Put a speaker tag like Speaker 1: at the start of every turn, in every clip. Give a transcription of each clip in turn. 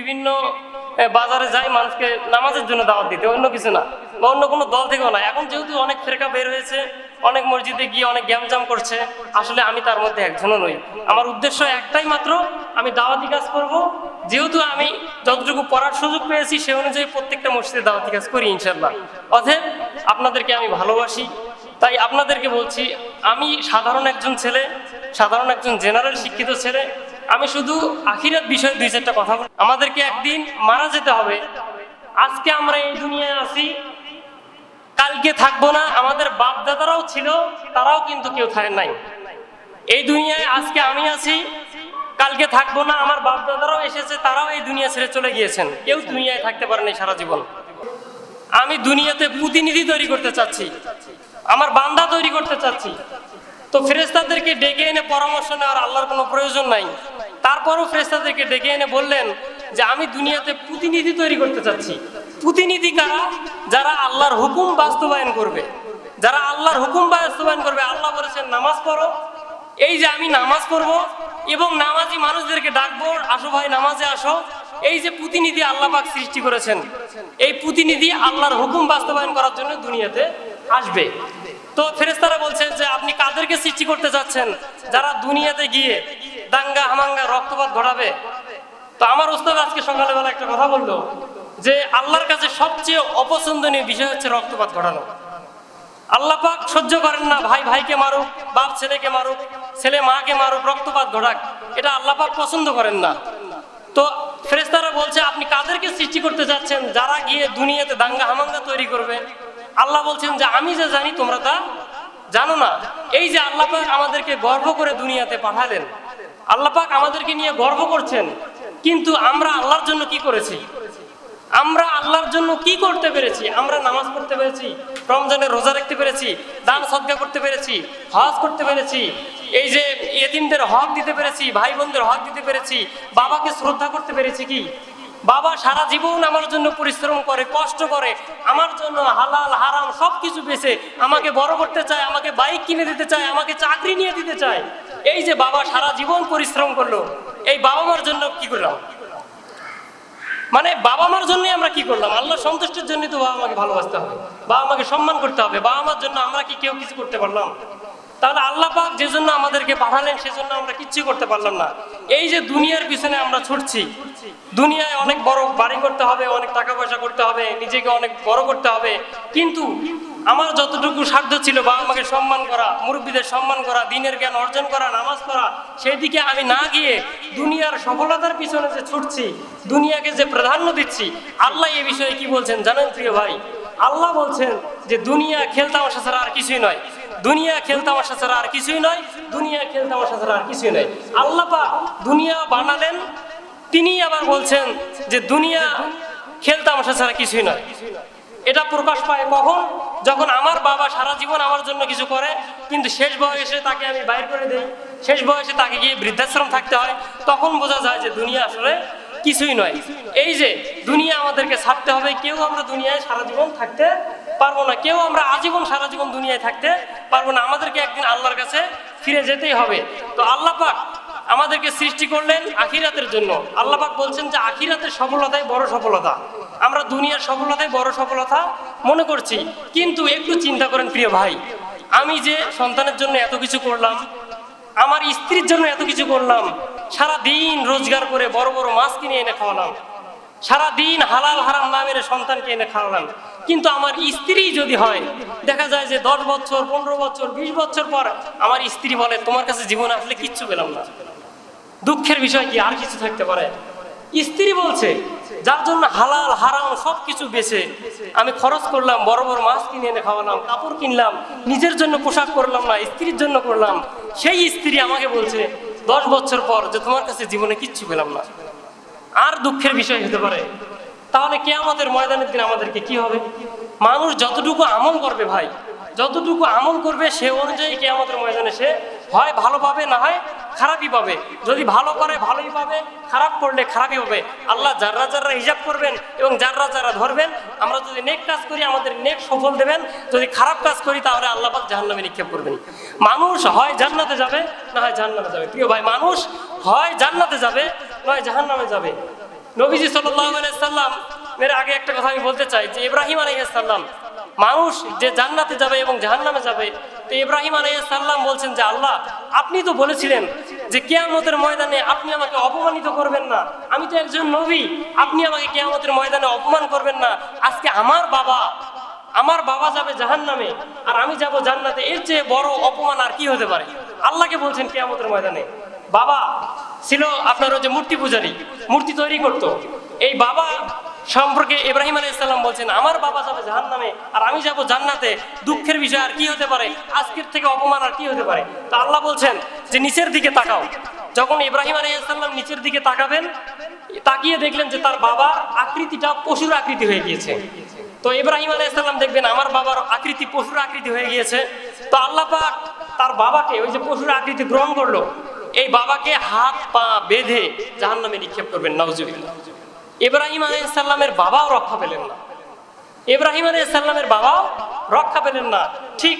Speaker 1: বিভিন্ন বাজারে যাই মানুষকে নামাজের জন্য দাওয়াত দিতে, অন্য কিছু না। বা অন্য কোনো দল থেকেও না। এখন যেহেতু অনেক ফেরকা বের হয়েছে, অনেক মসজিদে গিয়ে অনেক গ্যামজাম করছে, আসলে আমি তার মধ্যে একজনও নই। আমার উদ্দেশ্য একটাই মাত্র, আমি দাওয়াতি কাজ করব। যেহেতু আমি যতটুকু পড়ার সুযোগ পেয়েছি, সে অনুযায়ী প্রত্যেকটা মসজিদে দাওয়াতি কাজ করি ইনশাল্লাহ অতএব, আপনাদেরকে আমি ভালোবাসি। তাই আপনাদেরকে বলছি, আমি সাধারণ একজন ছেলে, সাধারণ একজন জেনারেল শিক্ষিত ছেলে আমি শুধু আখিরাত বিষয়ে দুই চারটা কথা বলি। আমাদেরকে একদিন মারা যেতে হবে। আজকে আমরা এই দুনিয়ায় আছি। কালকে থাকব না। আমাদের বাপ দাদারাও ছিল, তারাও কিন্তু কেউ থাকে নাই। এই দুনিয়ায় আজকে আমি আছি। কালকে থাকব না। আমার বাপ দাদারাও এসেছে, তারাও এই দুনিয়া ছেড়ে চলে গিয়েছেন। কেউ দুনিয়ায় থাকতে পারেনি সারা জীবন। আমি দুনিয়াতে প্রতিনিধি তৈরি করতে চাচ্ছি। আমার বান্দা তৈরি করতে চাচ্ছি। তো ফেরেস্তাদেরকে ডেকে এনে পরামর্শ নেওয়ার আল্লাহর কোনো প্রয়োজন নাই। তারপরও ফেরেস্তাদেরকে ডেকে এনে বললেন যে, আমি দুনিয়াতে প্রতিনিধি তৈরি করতে চাচ্ছি। প্রতিনিধি কারা? যারা আল্লাহর হুকুম বাস্তবায়ন করবে। যারা আল্লাহর হুকুম বাস্তবায়ন করবে, আল্লাহ বলেছেন, নামাজ পড়ো। এই যে আমি নামাজ পড়ব এবং নামাজি মানুষদেরকে ডাকবো, আসো ভাই, নামাজে আসো। এই যে প্রতিনিধি আল্লাহ পাক সৃষ্টি করেছেন, এই প্রতিনিধি আল্লাহর হুকুম বাস্তবায়ন করার জন্য দুনিয়াতে আসবে। তো ফেরেস্তারা বলছেন যে, আপনি কাদেরকে সৃষ্টি করতে যাচ্ছেন? যারা দুনিয়াতে গিয়ে দাঙ্গা, হামাঙ্গা, রক্তপাত ঘটাবে। তো আমার ওস্তাদ আজকে সকালবেলা একটা কথা বলল, যে আল্লাহর কাছে সবচেয়ে অপছন্দনীয় বিষয় হচ্ছে রক্তপাত ঘটানো। আল্লাহ পাক সহ্য করেন না, ভাই ভাইকে মারুক, বাপ ছেলেকে মারুক, ছেলে মাকে মারুক, রক্তপাত ঘটাক। এটা আল্লাহ পাক পছন্দ করেন না। তো ফেরেস্তারা বলছে, আপনি কাদেরকে সৃষ্টি করতে যাচ্ছেন? যারা গিয়ে দুনিয়াতে দাঙ্গা, হামাঙ্গা তৈরি করবে। আল্লাহ বলছেন যে, আমি যে জানি তোমরা তা জানো না। এই যে আল্লাহ পাক আমাদেরকে গর্ব করে দুনিয়াতে পাঠালেন। আল্লাহ পাক আমাদেরকে নিয়ে গর্ব করছেন। কিন্তু আমরা আল্লাহর জন্য কি করেছি? আমরা আল্লাহর জন্য কি করতে পেরেছি? আমরা নামাজ পড়তে পেরেছি, রমজানের রোজা রাখতে পেরেছি, দান সদ্গা করতে পেরেছি, হজ করতে পেরেছি, এই যে এদিনদের হক দিতে পেরেছি ভাই বোনদের হক দিতে পেরেছি, বাবাকে শ্রদ্ধা করতে পেরেছি কি? বাবা সারা জীবন আমার জন্য পরিশ্রম করে, কষ্ট করে, আমার জন্য হালাল, হারাম সব কিছু বেছে আমাকে বড় করতে চায়, আমাকে বাইক কিনে দিতে চায়, আমাকে চাকরি নিয়ে দিতে চায়। এই যে বাবা সারা জীবন পরিশ্রম করল, এই বাবা মার জন্য কি করলাম? মানে বাবা মার জন্যই আমরা কি করলাম? আল্লাহ সন্তুষ্টির জন্যই তো বাবা মাকে ভালোবাসতে হবে। বাবা মাকে সম্মান করতে হবে। বাবা মার জন্য আমরা কি কেউ কিছু করতে পারলাম? তাহলে আল্লাহ পাক যে জন্য আমাদেরকে পাঠালেন সেজন্য আমরা কিচ্ছু করতে পারলাম না। এই যে দুনিয়ার পিছনে আমরা ছুটছি, দুনিয়ায় অনেক বড় বাড়ি করতে হবে, অনেক টাকা পয়সা করতে হবে, নিজেকে অনেক বড় করতে হবে। কিন্তু আমার যতটুকু সাধ্য ছিল বাবা মাকে সম্মান করা, মুরব্বীদের সম্মান করা, দিনের জ্ঞান অর্জন করা, নামাজ পড়া সেই দিকে আমি না গিয়ে দুনিয়ার সফলতার পিছনে যে ছুটছি, দুনিয়াকে যে প্রাধান্য দিচ্ছি, আল্লাহ এ বিষয়ে কি বলছেন জানেন প্রিয় ভাই? আল্লাহ বলছেন যে দুনিয়া খেলতামশা ছাড়া আর কিছুই নয়। দুনিয়া খেলতামশা ছাড়া আর কিছুই নয়, দুনিয়া খেলতামশা ছাড়া আর কিছুই নয়। আল্লাহ দুনিয়া বানালেন, তিনি আবার বলছেন যে দুনিয়া খেলতামশা ছাড়া কিছুই নয়। এটা প্রকাশ পায় কখন? যখন আমার বাবা সারা জীবন আমার জন্য কিছু করে, কিন্তু শেষ বয়সে তাকে আমি বাইর করে দেই। শেষ বয়সে তাকে গিয়ে বৃদ্ধাশ্রম থাকতে হয়। তখন বোঝা যায় যে দুনিয়া আসলে কিছুই নয়। এই যে দুনিয়া আমাদেরকে ছাড়তে হবে, কেউ আমরা দুনিয়ায় সারা জীবন থাকতে পারব না। কেউ আমরা আজীবন সারা জীবন দুনিয়ায় থাকতে পারব না। আমাদেরকে একদিন আল্লাহর কাছে ফিরে যেতেই হবে। তো আল্লাহ পাক আমাদেরকে সৃষ্টি করলেন আখিরাতের জন্য। আল্লাহ পাক বলছেন যে আখিরাতের সফলতাই বড় সফলতা। আমরা দুনিয়ার সফলতাই বড় সফলতা মনে করছি। কিন্তু একটু চিন্তা করেন প্রিয় ভাই, আমি যে সন্তানের জন্য এত কিছু করলাম, আমার স্ত্রীর জন্য এত কিছু করলাম সারা দিন রোজগার করে বড় বড় মাছ কিনে এনে খাওয়ালাম সারা দিন হালাল হারাম না মেরে সন্তানকে এনে খাওয়ালাম। কিন্তু আমার স্ত্রী যদি হয়, দেখা যায় যে দশ বছর, পনেরো বছর, বিশ বছর পর আমার স্ত্রী বলে, তোমার কাছে জীবন আসলে কিচ্ছু পেলাম না। দুঃখের বিষয় কি? আর কিছু থাকতে পারে? স্ত্রী বলছে, যার জন্য হালাল, হারাম সব কিছু বেছে আমি খরচ করলাম, বড় বড় মাছ কিনে এনে খাওয়ালাম, কাপড় কিনলাম, নিজের জন্য পোশাক করলাম না, স্ত্রীর জন্য করলাম। সেই স্ত্রী আমাকে বলছে, দশ বছর পর যে তোমার কাছে জীবনে কিচ্ছু পেলাম না। আর দুঃখের বিষয় হতে পারে। তাহলে কে আমাদের ময়দানের দিন আমাদেরকে কি হবে? মানুষ যতটুকু আমল করবে ভাই যতটুকু আমল করবে সে অনুযায়ী কে আমাদের ময়দানে সে হয় ভালো পাবে, না হয় খারাপই পাবে। যদি ভালো করে, ভালোই পাবে, খারাপ করলে খারাপই হবে আল্লাহ যাররা যাররা হিসাব করবেন এবং যাররা যারা ধরবেন, আমরা যদি নেক কাজ করি, আমাদের নেক সফল দেবেন। যদি খারাপ কাজ করি, তাহলে আল্লাহ পাক জাহান্নামে নিক্ষেপ করবেন। মানুষ হয় জান্নাতে যাবে, না হয় জাহান্নামে যাবে। প্রিয় ভাই, মানুষ হয় জান্নাতে যাবে নয় জাহান্নামে যাবে। নবীজি সাল্লাম, এর আগে একটা কথা আমি বলতে চাই, যে ইব্রাহিম আলাইসাল্লাম মানুষ যে জান্নাতে যাবে এবং জাহান্নামে যাবে, তো ইব্রাহিম আলাইসাল্লাম বলছেন যে, আল্লাহ, আপনি তো বলেছিলেন যে কেয়ামতের ময়দানে আপনি আমাকে অপমানিত করবেন না। আমি তো একজন নবী, আপনি আমাকে কেয়ামতের ময়দানে অপমান করবেন না। আজকে আমার বাবা আমার বাবা যাবে জাহান্নামে আর আমি যাব জান্নাতে। এর চেয়ে বড় অপমান আর কি হতে পারে? আল্লাহকে বলছেন কেয়ামতের ময়দানে। বাবা, ছিল আপনার ওই যে মূর্তি পূজারী, মূর্তি তৈরি করত। এই বাবা সম্পর্কে ইব্রাহিম আলাইহিস সালাম বলছেন, আমার বাবা যাবে জাহান্নামে আর আমি যাব জান্নাতে। দুঃখের বিষয় আর কি হতে পারে? আজকের থেকে অপমান আর কি হতে পারে? তো আল্লাহ বলছেন যে, নিচের দিকে তাকাও। যখন ইব্রাহিম আলাইহিস সালাম নিচের দিকে তাকাবেন, তাকিয়ে দেখলেন যে তার বাবা আকৃতিটা পশুর আকৃতি হয়ে গিয়েছে। তো ইব্রাহিম আলাইসাল্লাম দেখবেন, আমার বাবার আকৃতি পশুর আকৃতি হয়ে গিয়েছে। তো আল্লাহ পাক তার বাবাকে, ওই যে পশুর আকৃতি গ্রহণ করল। এই বাবাকে হাত, পা বেঁধে জাহান নামে নিক্ষেপ করবেন নওজুবিল্লাহ ইব্রাহিম আলাইসাল্লামের বাবাও রক্ষা পেলেন না। ইব্রাহিম আলাইসাল্লামের বাবাও রক্ষা পেলেন না। ঠিক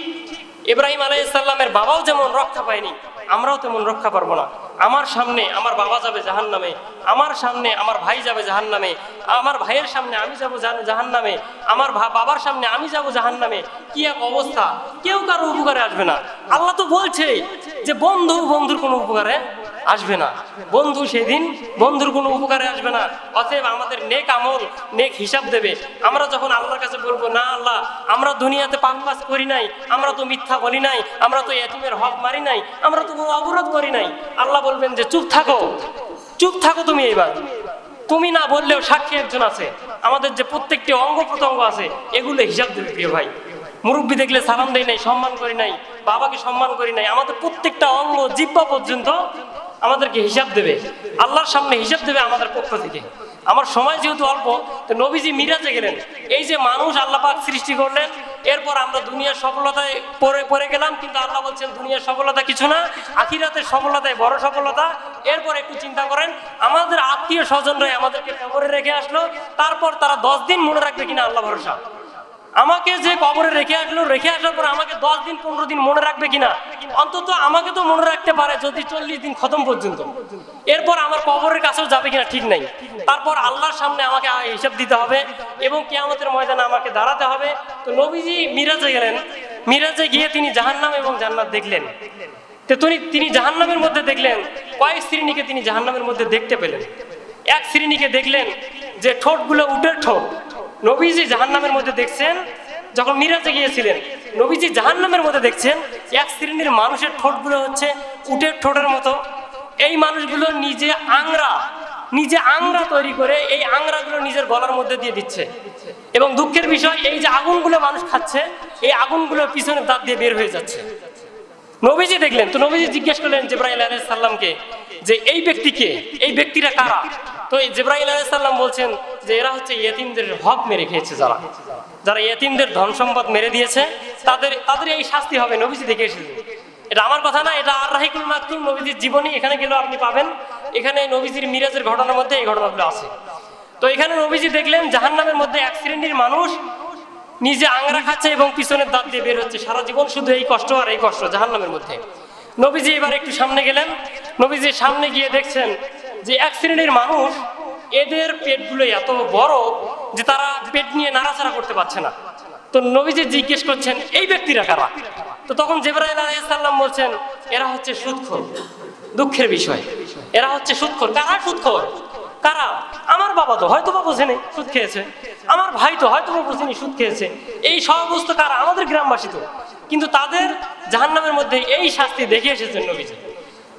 Speaker 1: ইব্রাহিম আলাইসাল্লামের বাবাও যেমন রক্ষা পায়নি, আমরাও তেমন রক্ষা পারব না। আমার সামনে আমার বাবা যাবে জাহান নামে আমার সামনে আমার ভাই যাবে জাহান নামে আমার ভাইয়ের সামনে আমি যাব জাহান নামে আমার বাবার সামনে আমি যাব জাহান নামে কি এক অবস্থা! কেউ কারও উপকারে আসবে না। আল্লাহ তো বলছে যে বন্ধু বন্ধুর কোনো উপকারে আসবে না। বন্ধু সেদিন বন্ধুর কোনো উপকারে আসবে না। অতএব আমাদের নেক আমল, নেক হিসাব দেবে। আমরা যখন আল্লাহর কাছে বলব, না আল্লাহ, আমরা দুনিয়াতে পাপ কাজ করি নাই, আমরা তো মিথ্যা বলি নাই, আমরা তো এতিমের হক মারি নাই, আমরা তো কোনো অবরোধ করি নাই। আল্লাহ বলবেন যে, চুপ থাকো চুপ থাকো তুমি এইবার। তুমি না বললেও সাক্ষী একজন আছে। আমাদের যে প্রত্যেকটি অঙ্গ প্রত্যঙ্গ আছে, এগুলো হিসাব দেবে প্রিয় ভাই। মুরব্বী দেখলে সালাম দেয় নাই, সম্মান করি নাই, বাবাকে সম্মান করি নাই। আমাদের প্রত্যেকটা অঙ্গ জিব্বা পর্যন্ত আমাদেরকে হিসাব দেবে। আল্লাহর সামনে হিসাব দেবে আমাদের পক্ষ থেকে। আমার সময় যেহেতু অল্প, তো নবীজি মিরাজে গেলেন। এই যে মানুষ আল্লাহ পাক সৃষ্টি করলেন, এরপর আমরা দুনিয়ার সফলতায় পরে পড়ে গেলাম, কিন্তু আল্লাহ বলছেন, দুনিয়ার সফলতা কিছু না, আখিরাতের সফলতায় বড় সফলতা। এরপর একটু চিন্তা করেন, আমাদের আত্মীয় স্বজনরাই আমাদেরকে কবরে রেখে আসলো, তারপর তারা দশ দিন মনে রাখবে কিনা আল্লাহ ভরসা। আমাকে যে কবরে রেখে আসলো, রেখে আসার পর আমাকে দশ দিন, পনেরো দিন মনে রাখবে কিনা? অন্তত আমাকে তো মনে রাখতে পারে যদি চল্লিশ দিন খতম পর্যন্ত। এরপর আমার কবরের কাছেও যাবে কিনা ঠিক নাই। তারপর আল্লাহর সামনে আমাকে হিসাব দিতে হবে এবং কেয়ামতের ময়দানে আমাকে দাঁড়াতে হবে। তো নবীজি মিরাজে গেলেন। মিরাজে গিয়ে তিনি জাহান্নাম এবং জান্নাত দেখলেন। তো তিনি তিনি জাহান্নামের মধ্যে দেখলেন। কয়েক শ্রেণীকে তিনি জাহান্নামের মধ্যে দেখতে পেলেন। এক শ্রেণীকে দেখলেন যে ঠোঁটগুলো উটের ঠোঁট। নবীজি জাহান্নামের মধ্যে দেখছেন। যখন মিরাজে গিয়েছিলেন নবীজি জাহান্নামের মধ্যে দেখছেন, এক শ্রেণির মানুষের ঠোঁটগুলো হচ্ছে উটের ঠোঁটের মতো। এই মানুষগুলো নিজে আংরা নিজে আংরা তৈরি করে এই আংরাগুলো নিজের গলার মধ্যে দিয়ে দিচ্ছে। এবং দুঃখের বিষয়, এই যে আগুনগুলো মানুষ খাচ্ছে, এই আগুনগুলো পিছনে দাঁত দিয়ে বের হয়ে যাচ্ছে। নবীজি দেখলেন, তো নবীজি জিজ্ঞেস করলেন জেব্রাইল আলাইহিস সাল্লামকে যে এই ব্যক্তিকে, এই ব্যক্তিরা কারা? তো এই জেব্রাইল আলাইহিস সাল্লাম বলছেন যে এরা হচ্ছে ইয়েতিমদের হক মেরে খেয়েছে যারা। যারা ইয়েতিমদের ধন সম্পদ মেরে দিয়েছে তাদের তাদের এই শাস্তি হবে নবীজি দেখে এসেছেন এটা আমার কথা না, এটা আর রাহিকুল মাকতুম নবীজির জীবনী, এখানে গেলেও আপনি পাবেন। এখানে নবীজির মিরাজের ঘটনার মধ্যে এই ঘটনাগুলো আছে। তো এখানে নবীজি দেখলেন, জাহান্নামের মধ্যে এক শ্রেণির মানুষ নিজে আংরা খাচ্ছে এবং পিছনের দাঁত দিয়ে বের হচ্ছে। সারা জীবন শুধু এই কষ্ট আর এই কষ্ট, জাহান্নামের মধ্যে। নবীজি এবার একটু সামনে গেলেন। নবীজি সামনে গিয়ে দেখছেন যে এক শ্রেণির মানুষ এদের পেটগুলো এত বড় যে তারা পেট নিয়ে নাড়াচাড়া করতে পারছে না। তো নবীজি জিজ্ঞেস করছেন, এই ব্যক্তিরা কারা? তো তখন জেবরাইল আলাইসাল্লাম বলছেন, এরা হচ্ছে সুদখোর, দুঃখের বিষয়। এরা হচ্ছে সুদখোর। কারা সুদখোর? কারা? আমার বাবা তো হয়তো বা বোঝেনি, সুদ খেয়েছে। আমার ভাই তো হয়তো বা বোঝেনি, সুদ খেয়েছে। এই সমস্ত কারা? আমাদের গ্রামবাসী তো। কিন্তু তাদের জাহান্নামের মধ্যে এই শাস্তি দেখে এসেছেন নবীজি।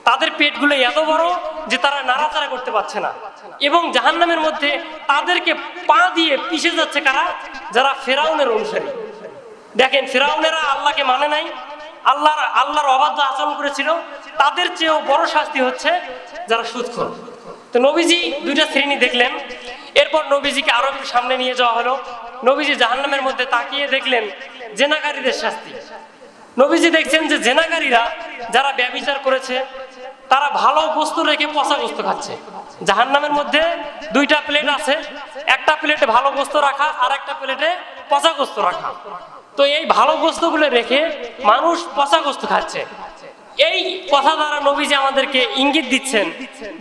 Speaker 1: তাদের পেটগুলো এত বড় যে তারা নাড়াচাড়া করতে পারছে না। এবং জাহান্নামের মধ্যে তাদেরকে পা দিয়ে পিষে যাচ্ছে কারা? যারা ফেরাউনের অনুসারী। দেখেন, ফেরাউনেরা আল্লাহকে মানে নাই। আল্লাহর আল্লাহর অবাধ্য আচরণ করেছিল। তাদের চেয়েও বড় শাস্তি হচ্ছে যারা সুদখোর। তো নবীজি দুইটা শ্রেণি দেখলেন। এরপর নবীজিকে আরও একটু সামনে নিয়ে যাওয়া হলো। নবীজি জাহান্নামের মধ্যে তাকিয়ে দেখলেন জেনাকারীদের শাস্তি। নবীজি দেখছেন যে জেনাকারীরা যারা ব্যবিচার করেছে তারা ভালো বস্তু রেখে পচা বস্তু খাচ্ছে। জাহান্নামের মধ্যে দুইটা প্লেট আছে। একটা প্লেটে ভালো বস্তু রাখা, আর একটা প্লেটে পচা বস্তু রাখা। তো এই ভালো বস্তুগুলো রেখে মানুষ পচা বস্তু খাচ্ছে। এই কথা দ্বারা নবীজি আমাদেরকে ইঙ্গিত দিচ্ছেন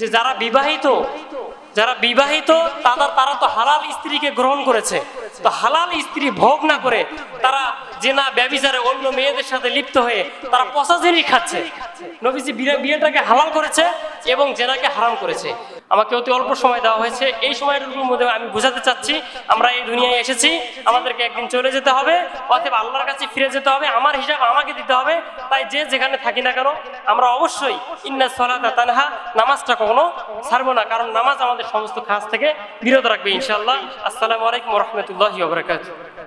Speaker 1: যে যারা বিবাহিত যারা বিবাহিত তারা তারা তো হালাল স্ত্রীকে গ্রহণ করেছে। তো হালাল স্ত্রী ভোগ না করে তারা জেনা ব্যবিচারে অন্য মেয়েদের সাথে লিপ্ত হয়ে তারা পচা জিনিস খাচ্ছে। নবীজি বিয়েটাকে হালাল করেছে এবং জেনাকে হারাম করেছে। আমাকে অতি অল্প সময় দেওয়া হয়েছে। এই সময়টুকুর মধ্যে আমি বোঝাতে চাচ্ছি, আমরা এই দুনিয়ায় এসেছি, আমাদেরকে একদিন চলে যেতে হবে অতএব আল্লাহর কাছে ফিরে যেতে হবে, আমার হিসাব আমাকে দিতে হবে, তাই যে যেখানে থাকি না কেন, আমরা অবশ্যই ইন্না সলাতা তানহা, নামাজটা কখনো ছাড়বো না, কারণ নামাজ আমাদের সমস্ত কাজ থেকে বিরত রাখবে ইনশাআল্লাহ। আসসালামু আলাইকুম রহমতুল্লাহি ওবরাকাতুহ